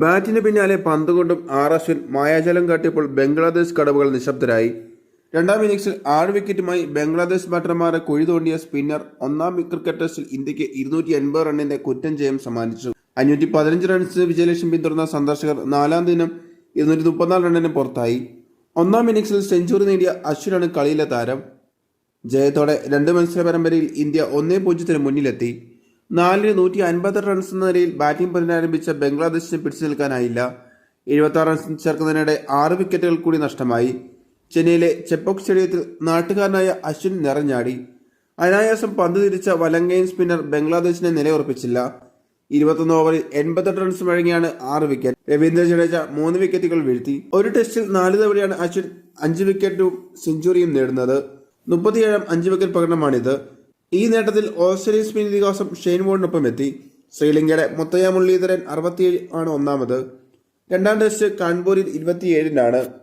ബാറ്റിന് പിന്നാലെ പന്ത് കൊണ്ടും ആർ അശ്വിൻ മായാജലം കാട്ടിയപ്പോൾ ബംഗ്ലാദേശ് കടവുകൾ നിശബ്ദരായി. രണ്ടാം ഇന്നിംഗ്സിൽ ആറ് വിക്കറ്റുമായി ബംഗ്ലാദേശ് ബാറ്റർമാരെ കുഴി തോണ്ടിയ സ്പിന്നർ ഒന്നാം ക്രിക്കറ്റ് ടെസ്റ്റിൽ ഇന്ത്യയ്ക്ക് ഇരുന്നൂറ്റി എൺപത് റണ്ണിന്റെ കുറ്റം ജയം സമ്മാനിച്ചു. അഞ്ഞൂറ്റി പതിനഞ്ച് റൺസ് വിജയലക്ഷ്യം പിന്തുടർന്ന സന്ദർശകർ നാലാം ദിനം ഇരുന്നൂറ്റി മുപ്പത്തിനാല് റണ്ണിന് പുറത്തായി. ഒന്നാം ഇന്നിംഗ്സിൽ സെഞ്ചുറി നേടിയ അശ്വിനാണ് കളിയിലെ താരം. ജയത്തോടെ രണ്ട് മത്സര പരമ്പരയിൽ ഇന്ത്യ ഒന്നേ പൂജ്യത്തിന് മുന്നിലെത്തി. നാലിന് നൂറ്റി അൻപത്തെട്ട് റൺസ് എന്ന നിലയിൽ ബാറ്റിംഗ് പുനരാരംഭിച്ച ബംഗ്ലാദേശിന് പിടിച്ചു നിൽക്കാനായില്ല. എഴുപത്തി റൺസ് ചേർക്കുന്നതിനിടെ ആറ് വിക്കറ്റുകൾ കൂടി നഷ്ടമായി. ചെന്നൈയിലെ ചെപ്പോക് സ്റ്റേഡിയത്തിൽ നാട്ടുകാരനായ അശ്വിൻ നിറഞ്ഞാടി. അനായാസം പന്ത് തിരിച്ച വലങ്കയൻ സ്പിന്നർ ബംഗ്ലാദേശിനെ നിലയുറപ്പിച്ചില്ല. ഇരുപത്തൊന്ന് ഓവറിൽ എൺപത്തെട്ട് റൺസ് വഴങ്ങിയാണ് ആറ് വിക്കറ്റ് രവീന്ദ്ര ജഡേജ മൂന്ന് വിക്കറ്റുകൾ വീഴ്ത്തി. ഒരു ടെസ്റ്റിൽ നാല് തവണയാണ് അശ്വിൻ അഞ്ച് വിക്കറ്റും സെഞ്ചുറിയും നേടുന്നത്. മുപ്പത്തിയേഴാം അഞ്ച് വിക്കറ്റ് പ്രകടനമാണിത് ഈ നേട്ടത്തിൽ ഓസ്ട്രേലിയൻ സ്പിൻ ഇതിഹാസം ഷെയ്ൻ വോണിനൊപ്പം എത്തി. ശ്രീലങ്കയുടെ മുത്തയ്യ മുരളീധരൻ അറുപത്തിയേഴ് ആണ് ഒന്നാമത്. രണ്ടാം ടെസ്റ്റ് കാൺപൂരിൽ ഇരുപത്തിയേഴിനാണ്.